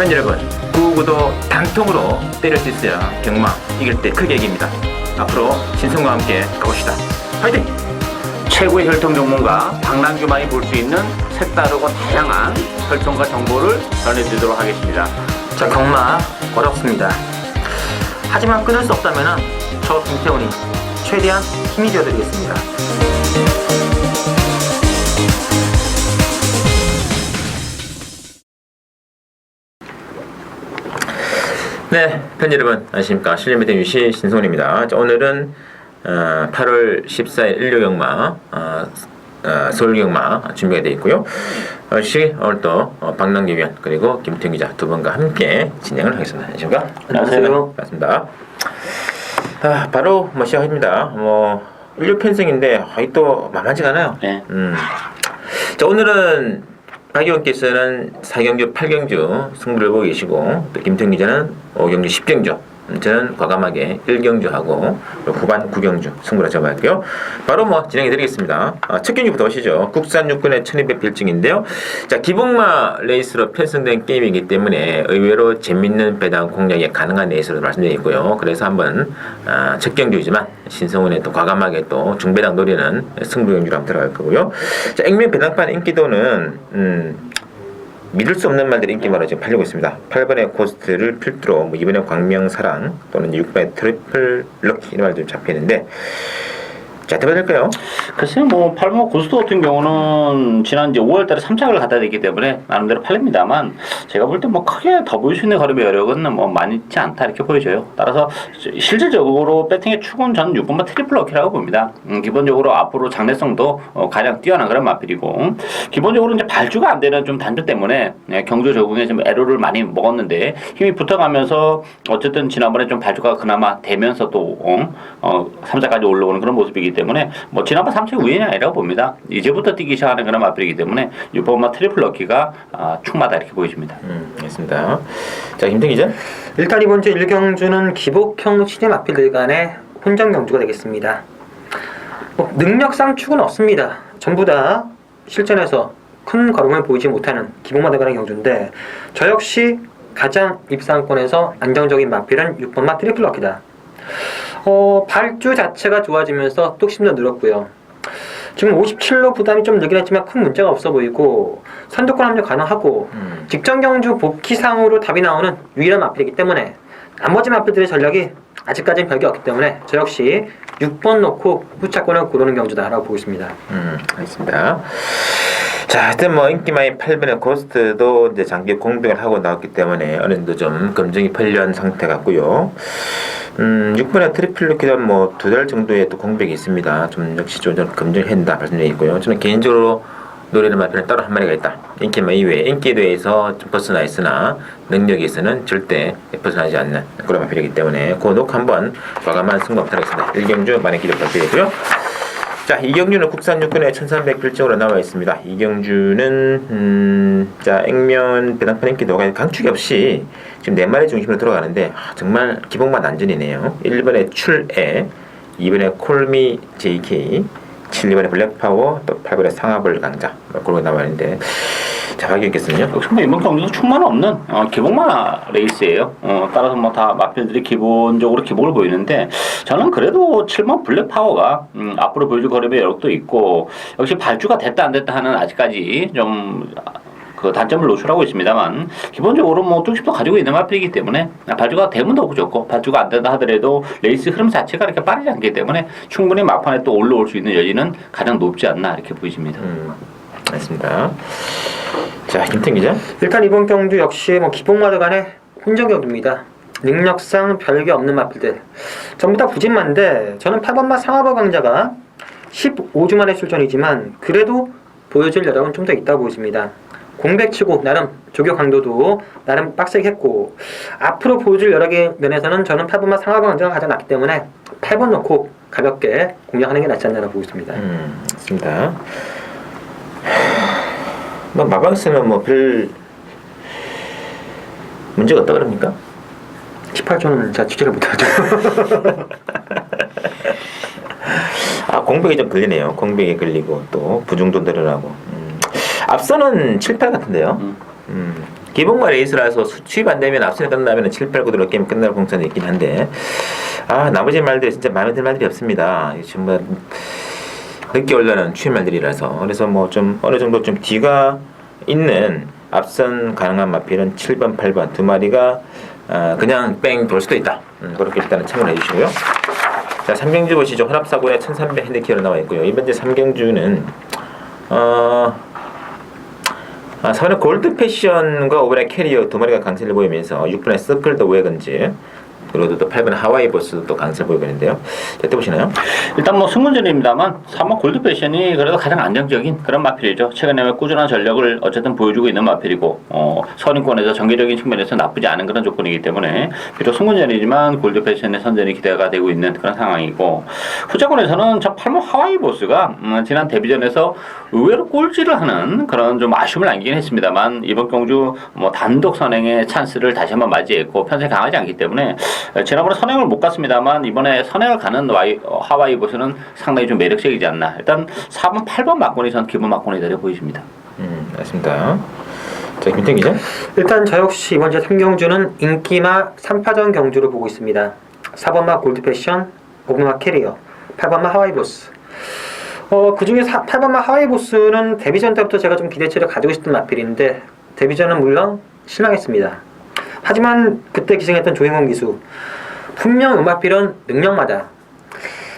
팬 여러분, 구구도 단통으로 때릴 수 있어야 경마 이길 때 크게 이깁니다. 앞으로 신성과 함께 가봅시다. 화이팅! 최고의 혈통 전문가 박남규만이 볼 수 있는 색다르고 다양한 혈통과 정보를 전해드리도록 하겠습니다. 자, 경마 어렵습니다. 하지만 끊을 수 없다면 저 김태훈이 최대한 힘이 되어드리겠습니다. 네, 팬 여러분 안녕하십니까 실내미대 유시 신성훈입니다. 자, 오늘은 어, 8월 14일 일요 경마 어, 어, 서울 경마 준비가 되어 있고요. 역시 오늘 또 어, 박남기 위원 그리고 김태형 기자 두 분과 함께 진행을 하겠습니다. 안녕하십니까? 안녕하세요. 반갑습니다. 아, 바로 뭐 시작합니다. 뭐 인류 편성인데 아이 또 만만치가 않아요. 네. 음. 자 오늘은 박 의원께서는 4경주 8경주 승부를 보고 계시고 또 김태형 기자는 5경주 10경주 저는 과감하게 1경주하고 후반 9경주 승부를 잡아갈게요. 바로 뭐 진행해 드리겠습니다. 아, 첫 경주부터 오시죠. 국산 육군의 1200 필증인데요. 자, 기복마 레이스로 편성된 게임이기 때문에 의외로 재밌는 배당 공략이 가능한 레이스로 말씀드리고요. 그래서 한번 아, 첫 경주이지만 신성훈의 또 과감하게 또 중배당 노리는 승부 경주로 한번 들어갈 거고요. 자, 액면 배당판 인기도는 음, 믿을 수 없는 말들이 인기말로 지금 팔리고 있습니다. 8번의 고스트를 필두로 뭐 2번의 광명사랑 또는 6번의 트리플 럭키 이런 말들이 잡히는데 자, 어떻게 될까요? 글쎄요, 뭐, 팔모 고스트 같은 경우는 지난 이제 5월달에 3착을 갖다 댔기 때문에 나름대로 팔립니다만 제가 볼 때 뭐 크게 더 보일 수 있는 걸음의 여력은 뭐 많지 않다 이렇게 보여져요. 따라서 실질적으로 배팅의 축은 저는 6번만 트리플 럭키라고 봅니다. 음, 기본적으로 앞으로 장래성도 어, 가장 뛰어난 그런 마필이고 기본적으로 이제 발주가 안 되는 좀 단조 때문에 예, 경주 적응에 좀 에러를 많이 먹었는데 힘이 붙어가면서 어쨌든 지난번에 좀 발주가 그나마 되면서 또 어, 어, 3차까지 올라오는 그런 모습이기 때문에 뭐 지난번 3차 우연이 아니라고 봅니다. 이제부터 뛰기 시작하는 그런 마필이기 때문에 6번마 트리플 럭키가 아, 충마다 이렇게 보여집니다. 음, 알겠습니다. 자, 김태 기자. 일단 이번 주 1경주는 기복형 시대 마필들 간의 혼전 경주가 되겠습니다. 뭐 능력상 축은 없습니다. 전부 다 실전에서 큰 걸음을 보이지 못하는 기복마다 간의 경주인데 저 역시 가장 입상권에서 안정적인 마필은 6번 마 트리플 럭키다. 어, 발주 자체가 좋아지면서 뚝심도 늘었고요. 지금 57로 부담이 좀 늘긴 했지만 큰 문제가 없어 보이고 선두권 합류 가능하고 음. 직전 경주 복귀상으로 답이 나오는 유일한 마필이기 때문에 나머지 마필들의 전략이 아직까지는 별게 없기 때문에 저 역시 6번 놓고 후차권을 고르는 경주다라고 보고 있습니다. 음, 알겠습니다. 자, 하여튼 뭐 인기 많이 8번의 고스트도 이제 장기 공백을 하고 나왔기 때문에 어느 정도 좀 검증이 풀려한 상태 같고요. 음, 6번의 트리플 루키도 뭐두 달 정도의 또 공백이 있습니다. 좀 역시 좀, 좀 검증한다 말씀드리고요. 저는 개인적으로 노래를 맡는 따로 한 마리가 있다. 인기만 이외에 인기에 대해서 좀 벗어나 있으나 능력에 있어서는 절대 벗어나지 않는 그런 마필이기 때문에 그녹 한번 과감한 승부 한번 하겠습니다. 1경주 만의 기록 발표되고요. 자, 이경주는 국산 육군의 1300 필증으로 나와 있습니다. 이경주는 음, 자, 액면 배당판 인기도 강축이 없이 지금 네 마리 중심으로 들어가는데 아, 정말 기복만 안전이네요. 1번에 출애, 2번에 콜미 JK, 7번에 블랙파워, 또 8번에 상하벌 강자 뭐 그런 거 나와 있는데 자, 확인했겠습니다. 역시 뭐 이번 경기도 충만 없는 어, 기복마 레이스예요. 어, 따라서 뭐 다 마필들이 기본적으로 기복을 보이는데 저는 그래도 7번 블랙 파워가 음, 앞으로 보여줄 거름의 여력도 있고 역시 발주가 됐다 안 됐다 하는 아직까지 좀 그 단점을 노출하고 있습니다만 기본적으로 뭐 뚝심도 가지고 있는 마필이기 때문에 발주가 되면 더 좋고 발주가 안 된다 하더라도 레이스 흐름 자체가 이렇게 빠르지 않기 때문에 충분히 막판에 또 올라올 수 있는 여지는 가장 높지 않나 이렇게 보여집니다. 음, 알겠습니다. 자, 김태 기자. 일단 이번 경주 역시 뭐 기복마다 간의 혼전 경주입니다. 능력상 별게 없는 마필들 전부 다 부진만데 저는 8번마 상하버 강자가 15주 만의 출전이지만 그래도 보여줄 여력은 좀 더 있다 보여집니다. 공백치고 나름 조교 강도도 나름 빡세게 했고 앞으로 보여줄 여력의 면에서는 저는 8번마 상하버 강자가 가장 낫기 때문에 8번 넣고 가볍게 공략하는 게 낫지 않나 보고 있습니다. 음, 맞습니다. 뭐 마방스는 뭐별 문제가 없다 그럽니까? 18조는 제가 취재를 못하죠. 아 공백이 좀 걸리네요. 공백이 걸리고 또 부중도 늘어나고. 음. 앞서는 7, 8 같은데요. 음. 음. 기본과 레이스라서 수취 안 되면 앞선에 끝나면 7, 8, 9도로 게임 끝날 공산이 있긴 한데 아 나머지 말들 진짜 마음에 드는 말들이 없습니다. 이게 정말 늦게 올라는 추위 말들이라서 그래서 뭐 좀 어느 정도 좀 뒤가 있는 앞선 가능한 마필은 7번, 8번 두 마리가 아, 그냥 뺑 돌 수도 있다. 음, 그렇게 일단은 참고해 주시고요. 자, 삼경주 보시죠. 혼합사고에 1300 핸드키로 나와 있고요. 이번 주 삼경주는 어 아, 서는 골드 패션과 5번의 캐리어 두 마리가 강세를 보이면서 6번의 서클 더 웨건즈 그리고 또 8번 하와이 보스도 또 강세를 보이고 있는데요. 자, 때 보시나요? 일단 뭐 승문전입니다만 3번 골드 패션이 그래도 가장 안정적인 그런 마필이죠. 최근에 꾸준한 전력을 어쨌든 보여주고 있는 마필이고 어, 선인권에서 전개적인 측면에서 나쁘지 않은 그런 조건이기 때문에 비록 승문전이지만 골드 패션의 선전이 기대가 되고 있는 그런 상황이고 후자권에서는 저 8번 하와이 보스가 음, 지난 데뷔전에서 의외로 꼴찌를 하는 그런 좀 아쉬움을 남기긴 했습니다만 이번 경주 뭐 단독 선행의 찬스를 다시 한번 맞이했고 편세 강하지 않기 때문에 어, 지난번에 선행을 못 갔습니다만 이번에 선행을 가는 와이, 어, 하와이 보스는 상당히 좀 매력적이지 않나. 일단 4번, 8번 막권이 전 기본 막권이 되려 보이십니다. 음, 맞습니다. 자, 김태 기자. 일단 저 역시 이번 주 3경주는 인기마 3파전 경주를 보고 있습니다. 4번마 골드 패션, 5번마 캐리어, 8번마 하와이 보스. 어, 그 중에 8번마 하와이 보스는 데뷔전 때부터 제가 좀 기대치를 가지고 있었던 마필인데 데뷔전은 물론 실망했습니다. 하지만 그때 기승했던 조행원 기수 분명 음마필은 능력마다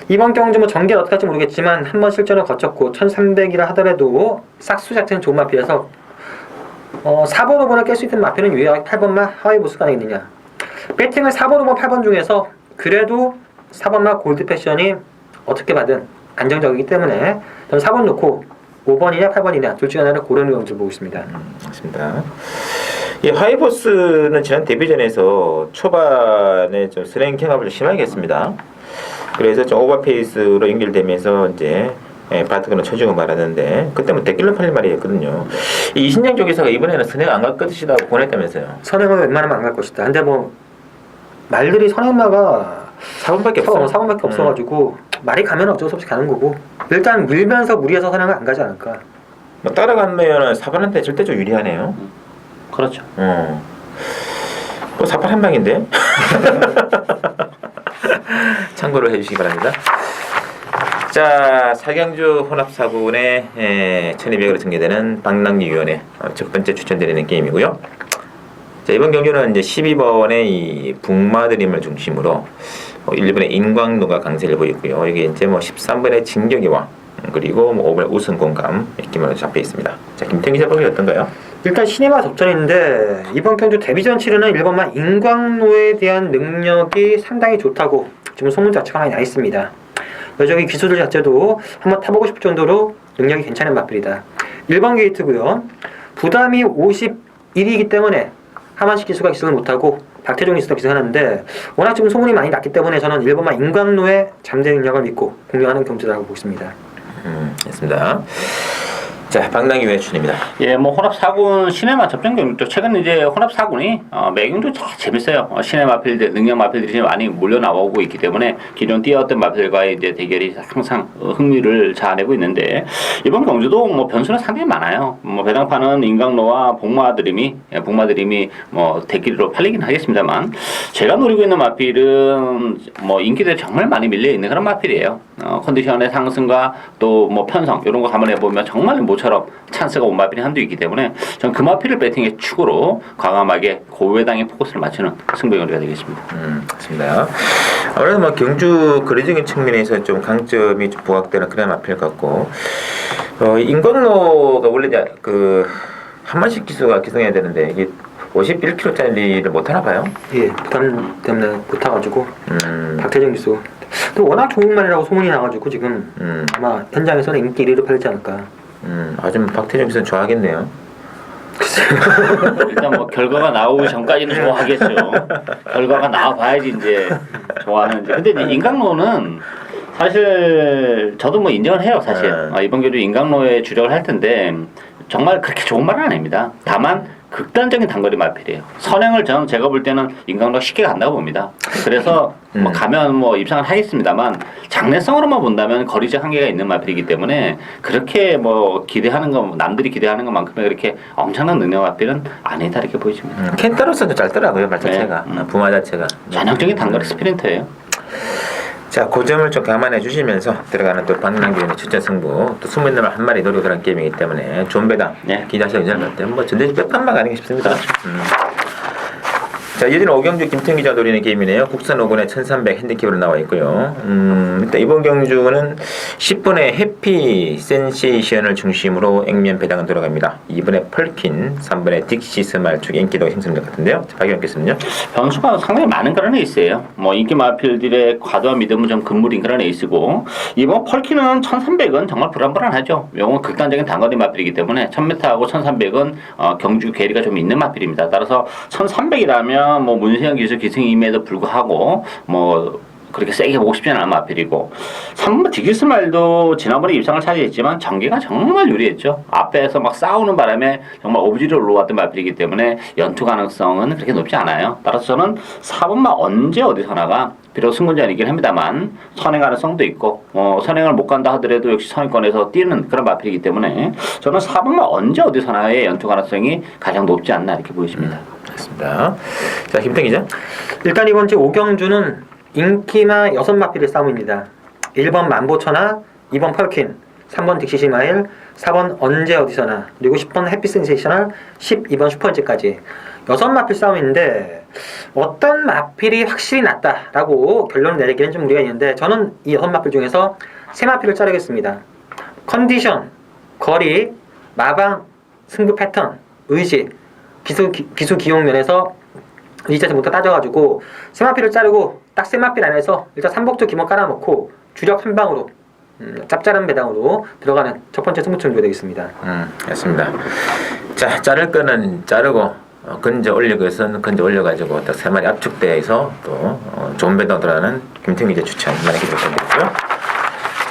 이번 경주 뭐 전개 어떻게 할지 모르겠지만 한 번 실전을 거쳤고 1300이라 하더라도 싹수 자체는 좋은 마필이라서 어, 4번, 5번을 깰 수 있는 마표는 유일하게 8번만 하이보스가 아니겠느냐. 배팅을 4번, 5번, 8번 중에서 그래도 4번만 골드 패션이 어떻게 받은 안정적이기 때문에 저는 4번 놓고 5번이냐 8번이냐 둘 중에 하나를 고르는 경우를 보고 있습니다. 음, 맞습니다. 이 하이보스는 지난 데뷔전에서 초반에 좀 스랭 경합을 심하게 했습니다. 그래서 좀 오버페이스로 연결되면서 이제 예, 바트건을 쳐주고 말았는데 그때 뭐 데킬러 팔릴 말이었거든요. 이 이신영 조기사가 이번에는 스랭 안갈 것이라고 보냈다면서요. 선행은 웬만하면 안 갈 것이다. 근데 뭐 말들이 선행마가 4번밖에 사 없어. 음. 4번밖에 없어가지고 말이 가면 어쩔 수 없이 가는 거고 일단 밀면서 무리해서 선행은 안 가지 않을까. 뭐 따라가면은 4번한테 절대적으로 유리하네요. 그렇죠. 어. 뭐 사팔 한 방인데. 참고로 해주시기 바랍니다. 자, 사경주 혼합사군의 1200으로 전개되는 방랑리위원회 어, 첫 번째 추천드리는 게임이고요. 자, 이번 경주는 이제 12번의 이 북마드림을 중심으로 어, 1번의 인광도가 강세를 보이고요. 여기 이제 뭐 13번의 진격이와 그리고 뭐 5번의 우승 공감 이렇게만 잡혀 있습니다. 자, 김태기 작업이 어떤가요? 일단 시네마 접전인데 이번 경주 데뷔전 치르는 1번만 인광로에 대한 능력이 상당히 좋다고 지금 소문 자체가 많이 나 있습니다. 여전히 기술들 자체도 한번 타보고 싶을 정도로 능력이 괜찮은 마필이다. 1번 게이트고요. 부담이 51이기 때문에 하만식 기수가 기승을 못하고 박태종 기수가 기승하는데 워낙 지금 소문이 많이 났기 때문에 저는 1번만 인광로의 잠재 능력을 믿고 공략하는 경주라고 보고 있습니다. 음, 됐습니다. 자, 방랑이 외춘입니다. 예, 뭐 혼합 사군 시네마 접전 경기도 최근 이제 혼합 사군이 어, 매경도 참 재밌어요. 어, 시네 마필들 능력 마필들이 많이 몰려 나오고 있기 때문에 기존 뛰어왔던 마필과의 이제 대결이 항상 어, 흥미를 자아내고 있는데 이번 경주도 뭐 변수는 상당히 많아요. 뭐 배당파는 인강로와 복마드림이 예, 복마드림이 뭐 대기로 팔리긴 하겠습니다만 제가 노리고 있는 마필은 뭐 인기들이 정말 많이 밀려 있는 그런 마필이에요. 어, 컨디션의 상승과 또 뭐 편성 이런 거 감안해 보면 정말 모처럼 찬스가 온 마필이 한두 있기 때문에 전그 마필을 배팅의 축으로 과감하게 고외당의 포커스를 맞추는 승부경기가 되겠습니다. 음, 맞습니다. 아무래도 뭐 경주 거리적인 측면에서 좀 강점이 좀 부각되는 그런 마필 같고, 어, 인광로가 원래 이제 그 한만식 기수가 기승해야 되는데 이게 51kg짜리를 못 하나 봐요. 예, 부담 때문에 못 타가지고 음, 박태종 기수. 또 워낙 좋은 말이라고 소문이 나가지고 지금 음, 아마 현장에서는 인기 1위를 팔지 않을까. 음, 아좀 박태정 기수는 좋아하겠네요. 일단 뭐 결과가 나오기 전까지는 좋아하겠죠. 결과가 나와봐야지 이제 좋아하는지. 근데 이제 인강로는 사실 저도 뭐 인정을 해요 사실. 네. 아, 이번 경주 인강로에 주력을 할 텐데 정말 그렇게 좋은 말은 아닙니다. 다만 극단적인 단거리 마필이에요. 선행을 저는 제가 볼 때는 인간으로 쉽게 간다고 봅니다. 그래서 뭐 음. 가면 뭐 입상을 하겠습니다만 장래성으로만 본다면 거리적 한계가 있는 마필이기 때문에 그렇게 뭐 기대하는 거 남들이 기대하는 것만큼의 그렇게 엄청난 능력 마필은 아니다 이렇게 보여집니다. 음, 켄타로스도 짧더라고요 말 자체가 네. 음. 부마 자체가. 전형적인 단거리 스프린터예요. 자, 그 점을 좀 감안해 주시면서 들어가는 또 박남규의 추천 승부 또 숨은 놈을 한 마리 노리고 그런 게임이기 때문에 좋은 배당 네. 괜찮을 것 같아요. 뭐 전대지 가는 게 싶습니다. 음. 자, 이어지는 오경주 김태형 기자 노리는 게임이네요. 국산 5군의 1300 핸디캡으로 나와 있고요. 음, 일단 이번 경주는 10분의 해피 센세이션을 중심으로 액면 배당은 들어갑니다. 2분의 펄킨, 3분의 딕시 스말 쪽 인기도가 힘쓰는 것 같은데요. 자, 박영 겠습니다 변수가 상당히 많은 그런 에이스예요. 뭐 인기 마필들의 과도한 믿음은 좀 금물인 그런 에이스고 이번 펄키는 1300은 정말 불안불안하죠. 이건 극단적인 단거리 마필이기 때문에 1000m하고 1300은 어, 경주 괴리가 좀 있는 마필입니다. 따라서 1300이라면 뭐 문세영 기수 기승임에도 불구하고 뭐 그렇게 세게 보고 싶지는 않은 마필이고 3번 디기스 말도 지난번에 입상을 차지했지만 전개가 정말 유리했죠. 앞에서 막 싸우는 바람에 정말 오브지를 올라왔던 마필이기 때문에 연투 가능성은 그렇게 높지 않아요. 따라서 저는 4번만 언제 어디서나가 비록 승군전이긴 합니다만 선행 가능성도 있고 어, 선행을 못 간다 하더라도 역시 선행권에서 뛰는 그런 마필이기 때문에 저는 4번만 언제 어디서나의 연투 가능성이 가장 높지 않나 이렇게 보여집니다. 맞습니다. 자, 김태형 기자. 일단 이번 주 오경주는 인기마 여섯 마필의 싸움입니다. 1번 만보천하, 2번 펄킨, 3번 딕시시마일, 4번 언제 어디서나, 그리고 10번 해피 센세이셔널, 12번 슈퍼인지까지 여섯 마필 싸움인데 어떤 마필이 확실히 낫다라고 결론을 내리기는 좀 무리가 있는데 저는 이 여섯 마필 중에서 세 마필을 자르겠습니다. 컨디션, 거리, 마방, 승부 패턴, 의지, 기수, 기, 기수 기용 면에서 의지자체부터 따져가지고 세마필을 자르고 딱 세마필 안에서 일단 삼복조 기본 깔아놓고 주력 한 방으로 음, 짭짤한 배당으로 들어가는 첫 번째 승부처럼 되겠습니다. 음, 맞습니다. 자, 자를 거는 자르고 어, 건져 올리고 해서는 건져 올려가지고 딱 세 마리 압축돼서 또 어, 좋은 배당 들어가는 김태형 기자 추천 많이 기대드리고요.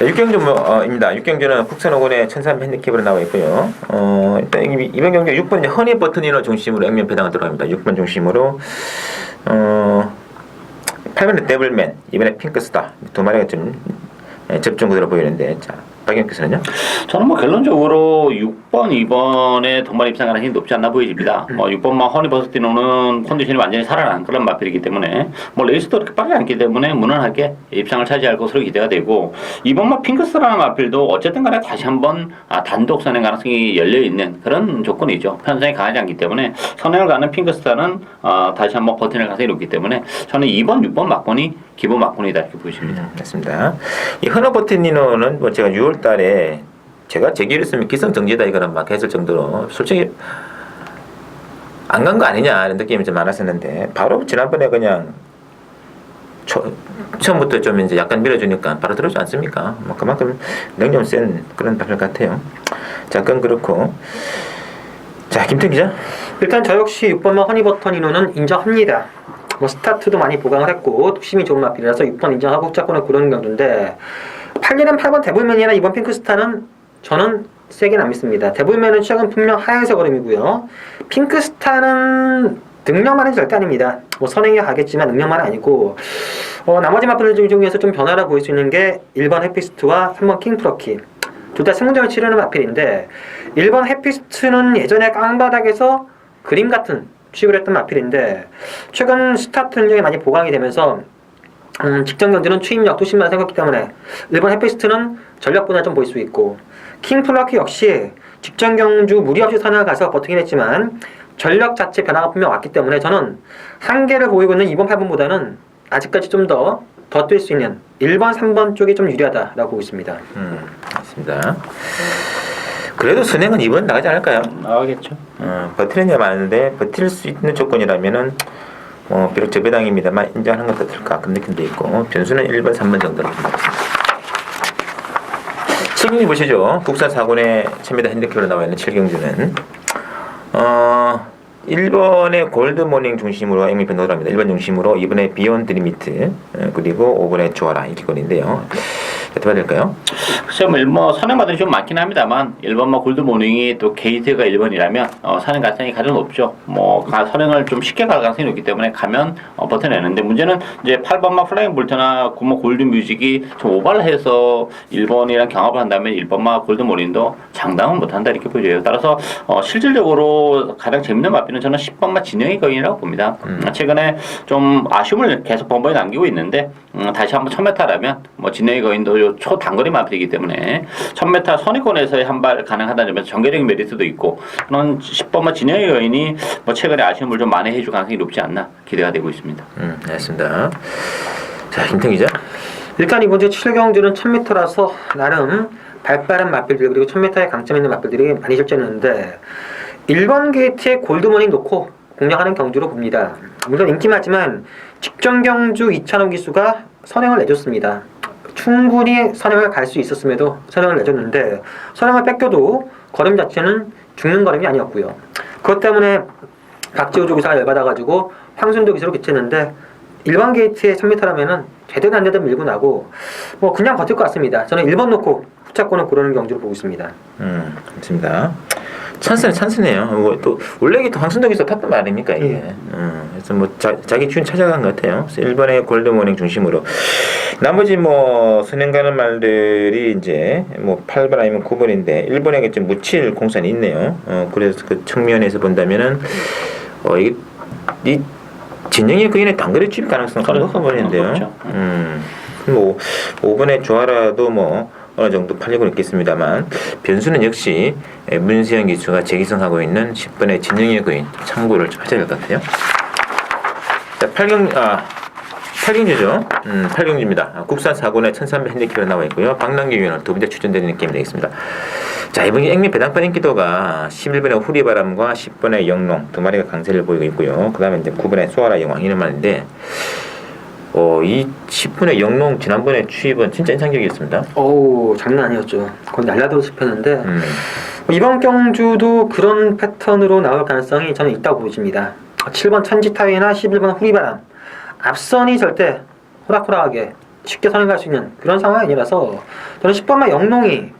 자, 육경주입니다. 육경주는 국산 5권의 1300 핸디캡으로 나와 있고요. 어, 일단 이- 이번 경기 6번 이제 허니 버튼이너 중심으로 액면 배당을 들어갑니다. 6번 중심으로 어, 8번에 데블맨, 이번에 핑크스타 두 마리가 좀 예, 접종 구도로 보이는데 자, 박영께서는요? 저는 뭐 결론적으로 6번, 2번에 동반 입상 가능성이 높지 않나 보여집니다. 뭐 6번만 허니 버스티노는 컨디션이 완전히 살아난 그런 마필이기 때문에 뭐 레이스도 그렇게 빠르지 않기 때문에 무난하게 입상을 차지할 것으로 기대가 되고 2번만 핑크스라는 마필도 어쨌든 간에 다시 한번 아, 단독 선행 가능성이 열려 있는 그런 조건이죠. 편성이 강하지 않기 때문에 선행을 가는 핑크스타는 어, 다시 한번 버티는 가능성이 높기 때문에 저는 2번, 6번 막권이 기본 막권이다 이렇게 보여집니다. 음, 맞습니다. 이 허너버티니노는 뭐 제가 6월달에 제가 제기했으면 기성 정지다 이거는 막 했을 정도로 솔직히 안 간 거 아니냐 이런 느낌이 좀 많았었는데 바로 지난번에 그냥 초, 처음부터 좀 이제 약간 밀어주니까 바로 들어오지 않습니까? 뭐 그만큼 능력 센 그런 발표 같아요. 자, 그건 그렇고 자 김태 기자. 일단 저 역시 6번만 허니버터 인호는 인정합니다. 뭐 스타트도 많이 보강을 했고 뚝심이 좋은 마필이라서 6번 인정하고 짝꿍을 고르는 경우인데 8년은 8번 데블맨이나 이번 핑크스타는 저는 세게 안 믿습니다. 데블맨은 최근 분명 하얀색 얼음이고요. 핑크스타는 능력만은 절대 아닙니다. 뭐 선행이 가겠지만 능력만은 아니고 어, 나머지 마필들 중에서 좀 변화를 보일 수 있는 게 1번 해피스트와 3번 킹프로키 둘 다 승부전을 치르는 마필인데 1번 해피스트는 예전에 깡바닥에서 그림 같은 취급을 했던 마필인데 최근 스타트 능력이 많이 보강이 되면서 음, 직전 경주는 추임력 도 심만 생겼기 때문에 1번 해피스트는 전력보다 좀 보일 수 있고 킹 플라키 역시 직전 경주 무리 없이 선을 가서 버티긴 했지만 전력 자체 변화가 분명 왔기 때문에 저는 한계를 보이고 있는 2번, 8번보다는 아직까지 좀 더 더 뛸 수 있는 1번, 3번 쪽이 좀 유리하다라고 보고 있습니다. 음, 맞습니다. 그래도 선행은 이번 나가지 않을까요? 나가겠죠. 어, 게 많은데 버틸 수 있는 조건이라면은 뭐 비록 저배당입니다만 인정하는 것도 들까 그런 느낌도 있고 변수는 1번, 3번 정도로. 칠경주 보시죠. 국산 4군의 1000m 핸디캡으로 나와 있는 칠경주는 어 1번의 골드모닝 중심으로 액미편 넣어갑니다. 1번 중심으로 2번의 비욘 드 리미트 어, 그리고 5번의 주어라 이렇게 거리인데요. 여쭤봐도 될까요? 글쎄 뭐, 뭐 선행마들이 좀 많긴 합니다만 1번마 골드모닝이 또 게이트가 1번이라면 어, 선행 가능성이 가장 높죠. 뭐 가- 선행을 좀 쉽게 갈 가능성이 높기 때문에 가면 어, 버텨내는데 문제는 이제 8번마 플라잉 볼트나 9번 골드뮤직이 좀 오버를 해서 1번이랑 경합을 한다면 1번마 골드모닝도 장담은 못한다 이렇게 보여져요. 따라서 어, 실질적으로 가장 재밌는 마피는 저는 10번마 진영의 거인이라고 봅니다. 음, 최근에 좀 아쉬움을 계속 번번이 남기고 있는데 음, 다시 한번 1000m라면 뭐 진영의 거인도 요 초단거리 마필이기 때문에 1000m 선의권에서의 한발 가능하다는 점에서 전개적인 메리트도 있고 그런 10번마 진영의 거인이 뭐 최근에 아쉬움을 좀 만회해 줄 가능성이 높지 않나 기대가 되고 있습니다. 음, 알겠습니다. 자, 김태 기자. 일단 이번 주 7경주는 1000m라서 나름 발빠른 마필들 그리고 1000m의 강점 있는 마필들이 많이 실제했는데 1번 게이트에 골드머니 놓고 공략하는 경주로 봅니다. 물론 인기 많지만 직전 경주 이찬호 기수가 선행을 내줬습니다. 충분히 선행을 갈 수 있었음에도 선행을 내줬는데 선행을 뺏겨도 걸음 자체는 죽는 걸음이 아니었고요. 그것 때문에 박지호 조기사가 열받아가지고 황순도 기수로 교체했는데 일반 게이트의 1000m라면은 제대로 안 되든 밀고 나고 뭐 그냥 버틸 것 같습니다. 저는 1번 놓고 후차권을 고르는 경주로 보고 있습니다. 음, 좋습니다. 찬스는 찬스네요. 뭐 또 원래 이게 또 황순덕에서 탔던 말입니까 이게. 음, 그래서 뭐 자, 자기 준 찾아간 것 같아요. 그래서 1번의 골드모닝 중심으로 나머지 뭐 선행 가는 말들이 이제 뭐 8번 아니면 9번인데 1번에게 좀 묻힐 공산이 있네요. 어, 그래서 그 측면에서 본다면은 어 이게 이 진영의 그인의 단거리 집 가능성 가 그렇죠. 높아 보이는데요. 음, 뭐 5번에 조아라도 뭐 어느 정도 팔리고 있겠습니다만 변수는 역시 에, 문세영 기수가 재기성하고 있는 10번의 진영의 거인 참고를 좀 하셔야 될 것 같아요. 자, 8경 아 8경주죠. 음, 8경주입니다. 아, 국산 4군에 1300 핸디캡으로 나와 있고요. 박남기 위원은 두 번째 추천되는 게임 되겠습니다. 자, 이번 액면 배당판 인기도가 11번의 후리바람과 10번의 영롱 두 마리가 강세를 보이고 있고요. 그 다음에 이제 9번의 소아라 영왕 이런 말인데 어, 이 10분의 영롱 지난번에 추입은 진짜 인상적이었습니다. 오 장난 아니었죠. 거의 날라도 습했는데 음, 이번 경주도 그런 패턴으로 나올 가능성이 저는 있다고 보입니다. 7번 천지타위나 11번 후리바람 앞선이 절대 호락호락하게 쉽게 선행할 수 있는 그런 상황이 아니라서 저는 10번만 영롱이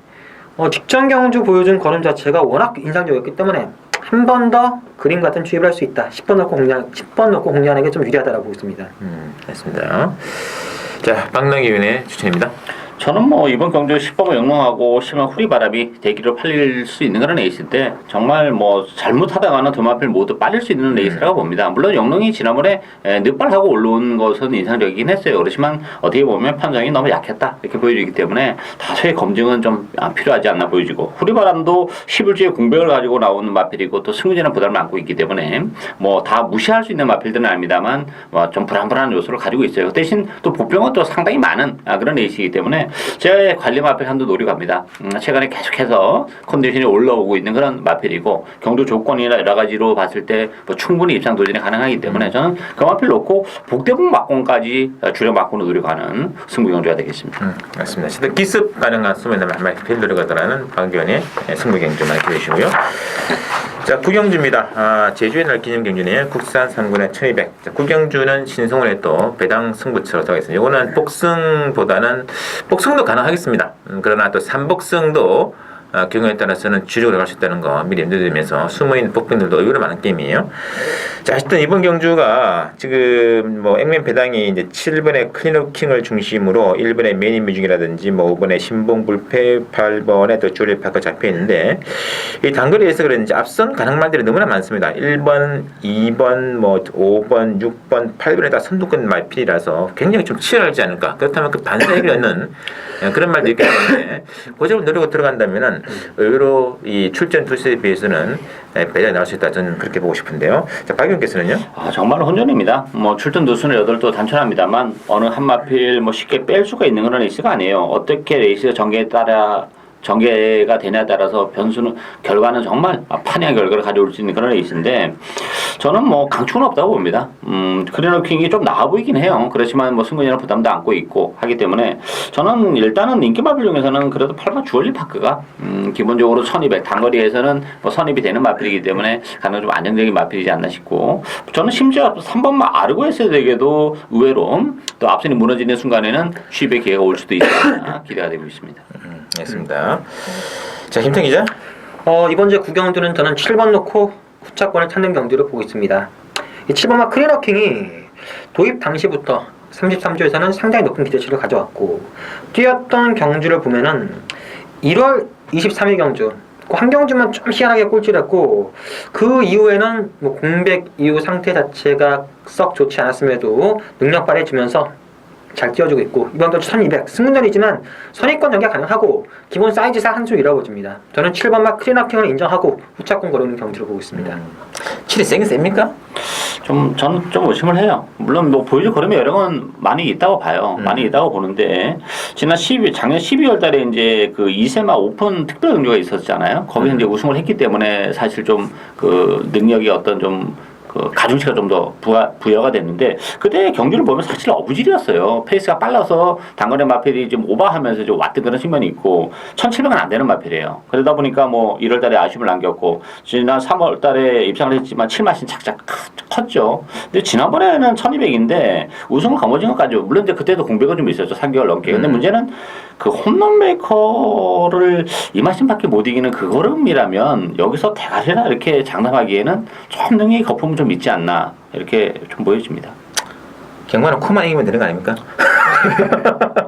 어, 직전 경주 보여준 걸음 자체가 워낙 인상적이었기 때문에 한 번 더 그림 같은 추입을 할 수 있다. 10번 넣고 공략 10번 넣고 공략하는 게 좀 유리하다고 보고 있습니다. 음, 됐습니다. 자, 위원의 추천입니다. 저는 뭐 이번 경주 10번을 영롱하고 심한 후리바람이 대기로 팔릴 수 있는 그런 레이스인데 정말 뭐 잘못하다가는 두 마필 모두 빠질 수 있는 레이스라고 봅니다. 물론 영롱이 지난번에 에, 늦발하고 올라온 것은 인상적이긴 했어요. 그렇지만 어떻게 보면 판정이 너무 약했다 이렇게 보여지기 때문에 다소의 검증은 좀 아, 필요하지 않나 보여지고 후리바람도 11주에 공백을 가지고 나오는 마필이고 또 승리자는 부담을 안고 있기 때문에 뭐 다 무시할 수 있는 마필들은 아닙니다만 뭐 좀 불안불안한 요소를 가지고 있어요. 그 대신 또 보병은 또 상당히 많은 아, 그런 레이스이기 때문에 제 관리 마필 한도 노려갑니다. 음, 최근에 계속해서 컨디션이 올라오고 있는 그런 마필이고 경주 조건이나 여러 가지로 봤을 때 뭐 충분히 입상 도전이 가능하기 때문에 저는 그 마필 놓고 북대북 막공까지 주력 막공으로 노려가는 승부 경주가 되겠습니다. 음, 맞습니다. 진짜 기습 가능한 수면을 한말 필드를 가더라는 박기원의 승부 경주 많이 기대주시고요. 자, 구경주입니다. 아, 제주의 날 기념 경주네요. 국산 3군의 1200. 자, 구경주는 신성원의 또 배당 승부처로 정했습니다. 이거는 복승보다는 복승도 가능하겠습니다. 음, 그러나 또 삼복승도 아, 경우에 따라서는 주력으로 갈 수 있다는 거 미리 염두드리면서 숨어있는 복병들도 의외로 많은 게임이에요. 자, 하여튼 이번 경주가 지금 뭐 액면 배당이 이제 7번의 클린업 킹을 중심으로 1번의 매니 뮤직이라든지 뭐 5번의 신봉 불패 8번의 또 조리 파크 잡혀 있는데 이 단거리에서 그런지 앞선 가능말들이 너무나 많습니다. 1번, 2번, 뭐 5번, 6번, 8번에 다 선두권 말필이라서 굉장히 좀 치열하지 않을까. 그렇다면 그 반사에게 얻는 그런 말도 있기 때문에 그 점을 노리고 들어간다면은 의외로 이 출전 투수에 비해서는 배당이 나올 수 있다. 저는 그렇게 보고 싶은데요. 자, 박 의원께서는요? 아, 정말 혼전입니다. 뭐 출전 두수는 여덟 도 단촐합니다만 어느 한 마필 뭐 쉽게 뺄 수가 있는 그런 레이스가 아니에요. 어떻게 레이스 전개에 따라 전개가 되냐에 따라서 변수는 결과는 정말 판이한 결과를 가져올 수 있는 그런 레이스인데 저는 뭐 강축은 없다고 봅니다. 음, 크리너킹이 좀 나아 보이긴 해요. 그렇지만 뭐 승부이나 부담도 안고 있고 하기 때문에 저는 일단은 인기 마필 중에서는 그래도 8번 주얼리 파크가 음, 기본적으로 1200 단거리에서는 뭐 선입이 되는 마필이기 때문에 가능 좀 안정적인 마필이지 않나 싶고 저는 심지어 3번만 아르고에스에게도 의외로 또 앞선이 무너지는 순간에는 쉽의 기회가 올 수도 있다 기대가 되고 있습니다. 음, 알겠습니다. 자, 김태 기자. 어, 이번 주 구경주는 저는 7번 놓고 후차권을 찾는 경주를 보고 있습니다. 이 7번마 크리너킹이 도입 당시부터 33주에서는 상당히 높은 기대치를 가져왔고 뛰었던 경주를 보면은 1월 23일 경주 그한 경주만 좀 희한하게 꼴찌를 했고 그 이후에는 뭐 공백 이후 상태 자체가 썩 좋지 않았음에도 능력 발휘해주면서 잘 뛰어주고 있고 이번 도 1200 승문전이지만 선의권 전개 가능하고 기본 사이즈상 한 수이라고 보집니다. 저는 7번마 크리너킹을 인정하고 후차권 거르는 경주를 보고 있습니다. 7이 세긴 셉니까? 좀 저는 좀 의심을 해요. 물론 뭐 보여줄 걸음이 여러 건 많이 있다고 봐요. 음. 많이 있다고 보는데 지난 12 작년 12월 달에 이제 그 이세마 오픈 특별 경주가 있었잖아요. 거기서 음. 이제 우승을 했기 때문에 사실 좀 그 능력이 어떤 좀 그 가중치가 좀 더 부여가 됐는데 그때 경기를 보면 사실 어부질이었어요. 페이스가 빨라서 당근의 마필이 좀 오버하면서 좀 왔던 그런 측면이 있고 1,700은 안 되는 마필이에요. 그러다 보니까 뭐 1월 달에 아쉬움을 남겼고 지난 3월 달에 입상을 했지만 7마신 착착 컸죠. 근데 지난번에는 1,200인데 우승을 거머쥔 것까지 물론 이제 그때도 공백은 좀 있었죠. 3개월 넘게. 근데 음. 문제는 그 홈런 메이커를 이마신밖에 못 이기는 그 걸음이라면 여기서 대가리나 이렇게 장담하기에는 좀 능력이 거품은 좀 있지 않나 이렇게 좀 보여집니다. 경마는 코만 이기면 되는 거 아닙니까?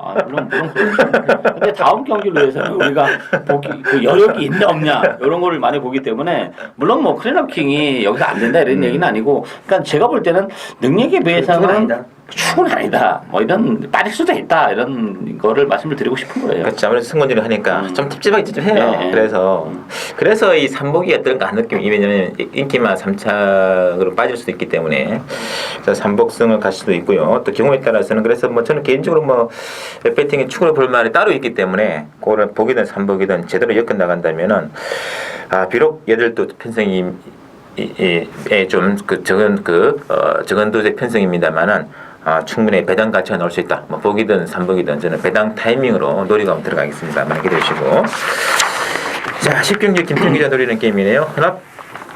아, 물론 물론 그렇죠. 근데 다음 경기를 위해서는 우리가 보기 그 여력이 있냐 없냐 이런 거를 많이 보기 때문에 물론 뭐 크리너킹이 여기서 안 된다 이런 얘기는 아니고 그러니까 제가 볼 때는 능력에 그건 비해서는 충은 아니다. 뭐 이런 빠질 수도 있다 이런 거를 말씀을 드리고 싶은 거예요. 그렇죠. 아무래도 승권지를 하니까 음. 좀 찝찝하게 좀 해요. 네. 그래서 그래서 이 삼복이 어떨까 하는 느낌이 왜냐면 인기만 3차로 빠질 수도 있기 때문에 그래서 삼복승을 갈 수도 있고요. 또 경우에 따라서는 그래서 뭐 저는 개인적으로 뭐 배팅에 축으로 볼 만이 따로 있기 때문에 그거를 복이든 삼복이든 제대로 엮어 나간다면은 아 비록 얘들 또 편성이 이좀그 적은 그 어, 적은 도의 편성입니다만은 아, 충분히 배당 가치가 나올 수 있다. 뭐 복이든 삼복이든 저는 배당 타이밍으로 노리고 한번 들어가겠습니다. 많이 기대해 주시고 자 10경주 김태형 기자 노리는 게임이네요. 혼합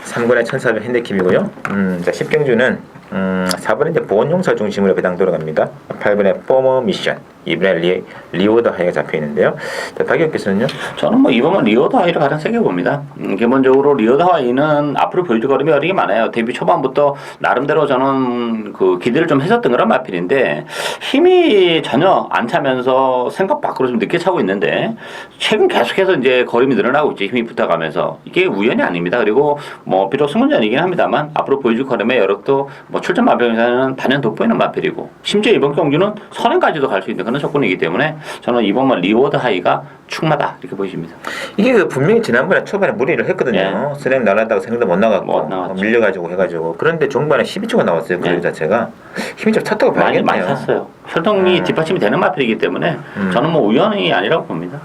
3권의 1400 핸디킴이고요. 음, 자 10경주는 음, 4번에 이제 보온용사 중심으로 배당 돌아갑니다. 8번에 포머 미션, 2번에 리, 리오더 하이가 잡혀 있는데요. 자, 박혁 교수는요? 저는 뭐 이번은 리오드 하이를 가장 세게 봅니다. 음, 기본적으로 리오드 하이는 앞으로 보여줄 걸음이 어리게 많아요. 데뷔 초반부터 나름대로 저는 그 기대를 좀 했었던 그런 마필인데 힘이 전혀 안 차면서 생각 밖으로 좀 늦게 차고 있는데 최근 계속해서 이제 걸음이 늘어나고 있죠. 힘이 붙어가면서 이게 우연이 아닙니다. 그리고 뭐 비록 승문전이긴 합니다만 앞으로 보여줄 걸음의 여력도 뭐 출전 마필에서는 단연 돋보이는 마필이고 심지어 이번 경주는 선행까지도 갈 수 있는 그런 조건이기 때문에 저는 이번만 리오드 하이가 충마다 이렇게 보여집니다. 이게 그 분명히 지난번에 초반에 무리를 했거든요. 예. 선행 날아다가 생도 못 나갔고 못 밀려가지고 해가지고 그런데 종반에 12초가 나왔어요. 그 예. 자체가 힘이 좀 찼다고 많이 봐야겠네요. 많이 샀어요. 혈통이 음. 뒷받침이 되는 마필이기 때문에 음. 저는 뭐 우연이 아니라고 봅니다.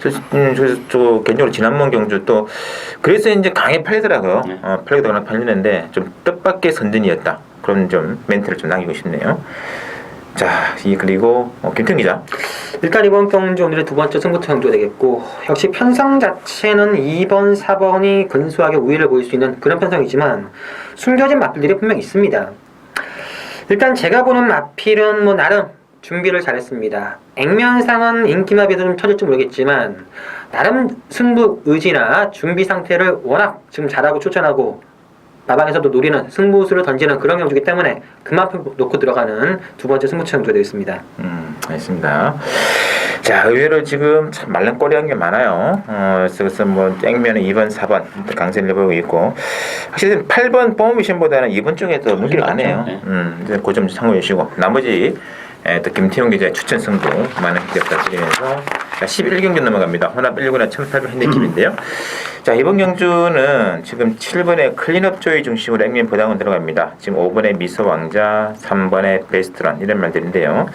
저, 음, 저, 저 개인적으로 지난번 경주 또 그래서 이제 강에 팔리더라고요. 네. 어, 팔리더라 팔리는데 좀 뜻밖의 선전이었다. 그런 좀 멘트를 좀 남기고 싶네요. 자, 이 그리고 어, 김태 기자. 일단 이번 경주 오늘의 두 번째 승부처 경주가 되겠고 역시 편성 자체는 2번, 4번이 근소하게 우위를 보일 수 있는 그런 편성이지만 숨겨진 마필들이 분명 있습니다. 일단 제가 보는 마필은 뭐 나름 준비를 잘했습니다. 액면상은 인기마비도 좀 터질지 모르겠지만 나름 승부 의지나 준비 상태를 워낙 지금 잘하고 추천하고 마방에서도 노리는 승부수를 던지는 그런 경주이기 때문에 그만큼 놓고 들어가는 두 번째 승부처 경주가 되겠습니다. 음, 알겠습니다. 자, 의외로 지금 참 말랑거리한 게 많아요. 어, 그래서 뭐 땡면은 2번, 4번 강세를 내보이고 있고 확실히 8번 뽕 미션보다는 2번 쪽에 더 무기를 안 해요. 네. 음, 이제 그좀 참고해 주시고 나머지 에, 또 김태용 기자의 추천 승부 많은 기대 부탁드리면서 자, 11경주 넘어갑니다. 혼합 1군의 1800 핸디캡인데요. 자, 이번 경주는 지금 7번에 클린업 조이 중심으로 액면 부담은 들어갑니다. 지금 5번에 미소 왕자, 3번에 베스트런 이런 말들인데요.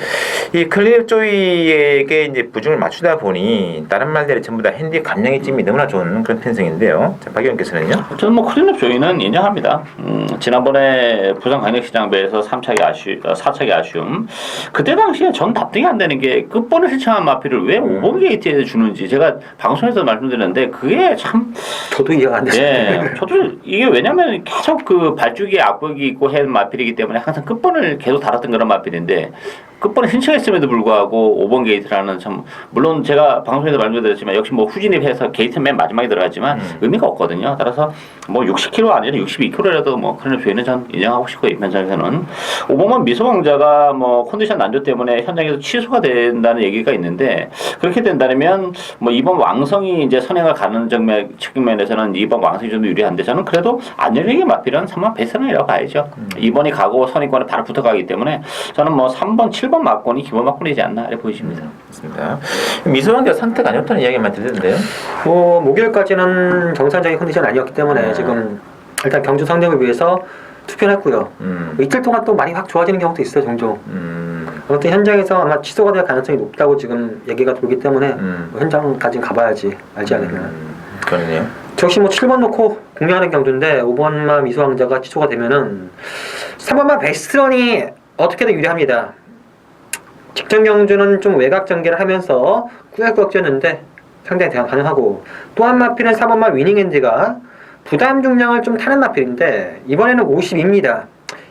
이 클린업 조이에게 이제 부중을 맞추다 보니 다른 말들이 전부 다 핸디 감량의 찜이 너무나 좋은 그런 편성인데요. 자, 박 의원께서는요? 저는 뭐 클린업 조이는 인정합니다. 음, 지난번에 부산광역시장 배에서 3차기 아쉬, 어, 4차기 아쉬움. 그때 당시에 전 납득이 안 되는 게 끝번을 실청한 마피를 왜 5번 게이트에 주는지 제가 방송에서 말씀드렸는데 그게 참 저도 이해가 안 됐어요. 예, 저도 이게 왜냐면 계속 그 발주기에 압박이 있고 해 마필이기 때문에 항상 끝번을 계속 달았던 그런 마필인데 끝번을 신청했음에도 불구하고 5번 게이트라는 참 물론 제가 방송에서 말씀드렸지만 역시 뭐 후진입해서 게이트 맨 마지막에 들어갔지만 의미가 없거든요. 따라서 뭐 60km 아니라 62km라도 뭐 그런 조회는 전 인정하고 싶고 이 면에서는 5번만 미소왕자가 뭐 컨디션 난조 때문에 현장에서 취소가 된다는 얘기가 있는데 그렇게 된다면 뭐 이번 왕성이 이제 선행을 가는 정면 측면에서는 이번 왕성이 좀더 유리한데 저는 그래도 안전하게 마필은 3번 베스트이라고 봐야죠. 이번이 가고 선행권에 바로 붙어가기 때문에 저는 뭐 3번, 7번 막권이 기본 막권이지 않나 이렇게 보이십니다. 맞습니다. 미소왕자 상태가 안 좋다는 이야기만 들리는데요. 뭐 목요일까지는 정상적인 컨디션 아니었기 때문에 음. 지금 일단 경주 상대를 위해서 투표를 했고요. 음, 이틀 동안 또 많이 확 좋아지는 경우도 있어요 종종. 음, 아무튼 현장에서 아마 취소가 될 가능성이 높다고 지금 얘기가 돌기 때문에 음. 뭐 현장까지 가봐야지 알지 않으면. 음, 그러네요. 저 역시 뭐 7번 놓고 공략하는 경주인데 5번만 미소왕자가 취소가 되면은 3번만 베스트런이 어떻게든 유리합니다. 직전 경주는 좀 외곽 전개를 하면서 꾸역꾸역 뛰었는데 상당히 대응 가능하고 또한 마필은 3번만 위닝핸드가 부담 중량을 좀 타는 마필인데 이번에는 50입니다.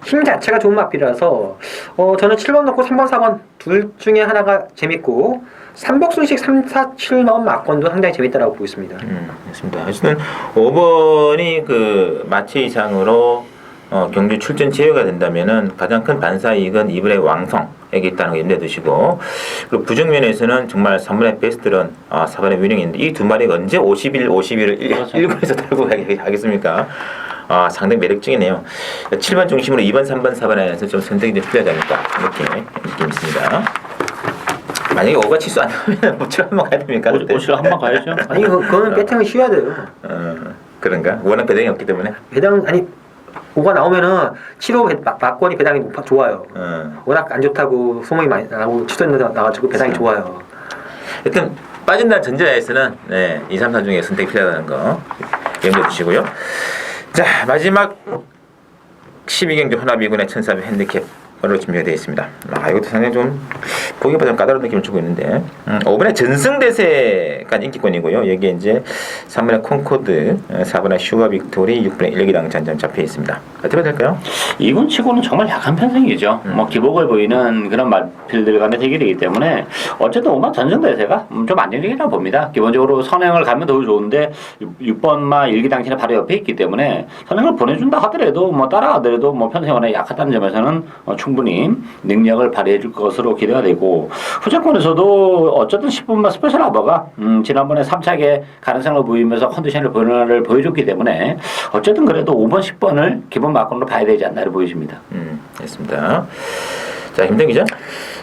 힘 자체가 좋은 마필이라서 어, 저는 7번 놓고 3번, 4번 둘 중에 하나가 재밌고 삼복순식 3, 4, 7번 막권도 상당히 재밌다라고 보고 있습니다. 음, 맞습니다. 어쨌든 5번이 그 마치 이상으로 어, 경주 출전 제외가 된다면은 가장 큰 반사 이익은 이번의 왕성에게 있다는 거 염두에 두시고 그리고 부정면에서는 정말 3번의 베스트런, 아, 4번의 위닝인데 이 두 마리가 언제 51, 51을 그렇죠. 1군에서 달고 가게 하겠습니까? 아, 상당히 매력적이네요. 7번 중심으로 2번, 3번, 4번에서 좀 선택이 좀 필요하지 않을까 이렇게 느낌이 있습니다. 만약에 5가 취소 안 하면 뭐7 한번 가야 됩니까? 그때? 오실 한번 가야죠. 아니 그, 그거는 배팅을 쉬어야 돼요. 어, 그런가? 워낙 배당이 없기 때문에. 배당 아니 5가 나오면은 7호 배, 막- 막권이 배당이 높아 좋아요. 어. 워낙 안 좋다고 소문이 많이 나고 취소했는데 나가지고 배당이 그렇죠. 좋아요. 하여튼 빠진다는 전제하에서는 네, 2, 3, 4 중에 선택이 필요하다는 거 염두에 두시고요. 자 마지막 12경주 혼합 2군의 1400 핸디캡으 로 준비가 되어 있습니다. 아 이것도 상당히 좀 보기보다 좀 까다로운 느낌을 주고 있는데 음, 5번의 전승대세가 인기권이고요. 여기에 이제 3번의 콩코드, 4번의 슈가 빅토리, 6번의 일기당 잔점 잡혀 있습니다. 어떻게 봐야 될까요? 이군 치고는 정말 약한 편성이죠. 음. 뭐 기복을 보이는 그런 말필들 간의 대결이기 때문에 어쨌든 오만 전승대세가 음, 좀 안정적이라고 봅니다. 기본적으로 선행을 가면 더 좋은데 6번마 일기당신에 바로 옆에 있기 때문에 선행을 보내준다 하더라도 뭐 따라가더라도 뭐 편성원에 약하다는 점에서는 어, 충 분히 능력을 발휘해 줄 것으로 기대가 되고 후천권에서도 어쨌든 10분만 스페셜 아버가 음, 지난번에 3차게 가능성을 보이면서 컨디션을 변화를 보여줬기 때문에 어쨌든 그래도 5번, 10번을 기본 마건으로 봐야 되지 않나를 보여집니다. 음, 됐습니다. 자 김정 기자.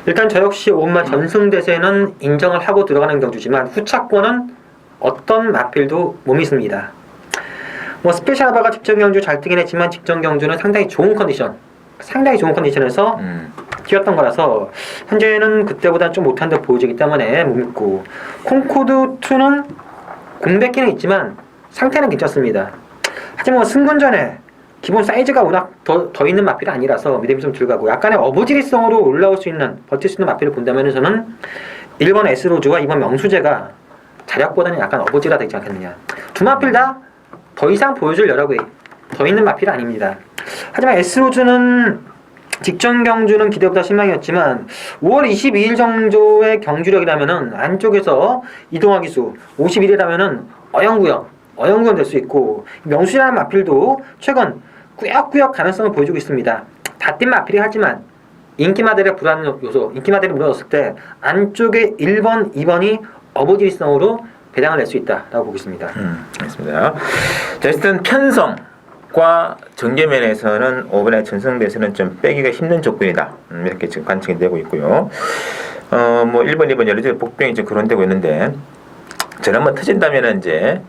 일단 저 역시 5만 전승 대세는 인정을 하고 들어가는 경주지만 후차권은 어떤 마필도 못 믿습니다. 뭐 스페셜 아바가 직전 경주 잘 뜨긴 했지만 직전 경주는 상당히 좋은 컨디션, 상당히 좋은 컨디션에서 음, 뛰었던 거라서 현재는 그때보다 좀 못한 듯 보여지기 때문에 못 믿고 콩코드 2는 공백기는 있지만 상태는 괜찮습니다. 하지만 뭐 승군전에 기본 사이즈가 워낙 더, 더 있는 마필이 아니라서 믿음이 좀 들어가고 약간의 어부지리성으로 올라올 수 있는 버틸 수 있는 마필을 본다면 저는 1번 에스로즈와 2번 명수제가 자력보다는 약간 어부지가 되지 않겠느냐 두 마필 다 더 이상 보여줄 여력이 더 있는 마필은 아닙니다. 하지만 에스로즈는 직전 경주는 기대보다 실망이었지만 5월 22일 정도의 경주력이라면은 안쪽에서 이동하기 수 51이라면은 어영구영 어영구영 될 수 있고 명수라는 마필도 최근 꾸역꾸역 가능성을 보여주고 있습니다. 다 뛴 마필이 하지만 인기마들의 불안 요소, 인기마들이 무너졌을 때 안쪽에 1번, 2번이 어버지리성으로 배당을 낼 수 있다라고 보고 있습니다. 음, 알겠습니다. 자, 어쨌든 편성 과 전개면에서는 5번의 전성대에서는 좀 빼기가 힘든 조건이다. 음, 이렇게 지금 관측이 되고 있고요. 어 뭐 1번, 2번 여러 개 복병이 좀 거론되고 있는데 저는 뭐 터진다면은 이제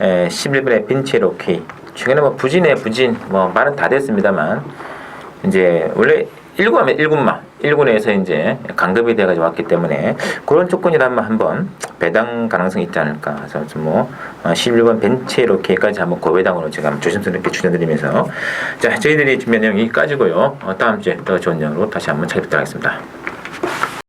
에, 11번의 벤체로키 최근에 뭐 부진에 부진 뭐 말은 다 됐습니다만 이제 원래 1군 하면 1군만 1군에서 이제 강급이 돼가지고 왔기 때문에 그런 조건이라면 한번 배당 가능성이 있지 않을까. 그래서 좀뭐 11번 벤체로키까지 한번 고배당으로 제가 조심스럽게 추천드리면서. 자 저희들이 준비한 내용 여기까지고요. 어, 다음 주에 더 좋은 내용으로 다시 한번 찾아뵙도록 하겠습니다.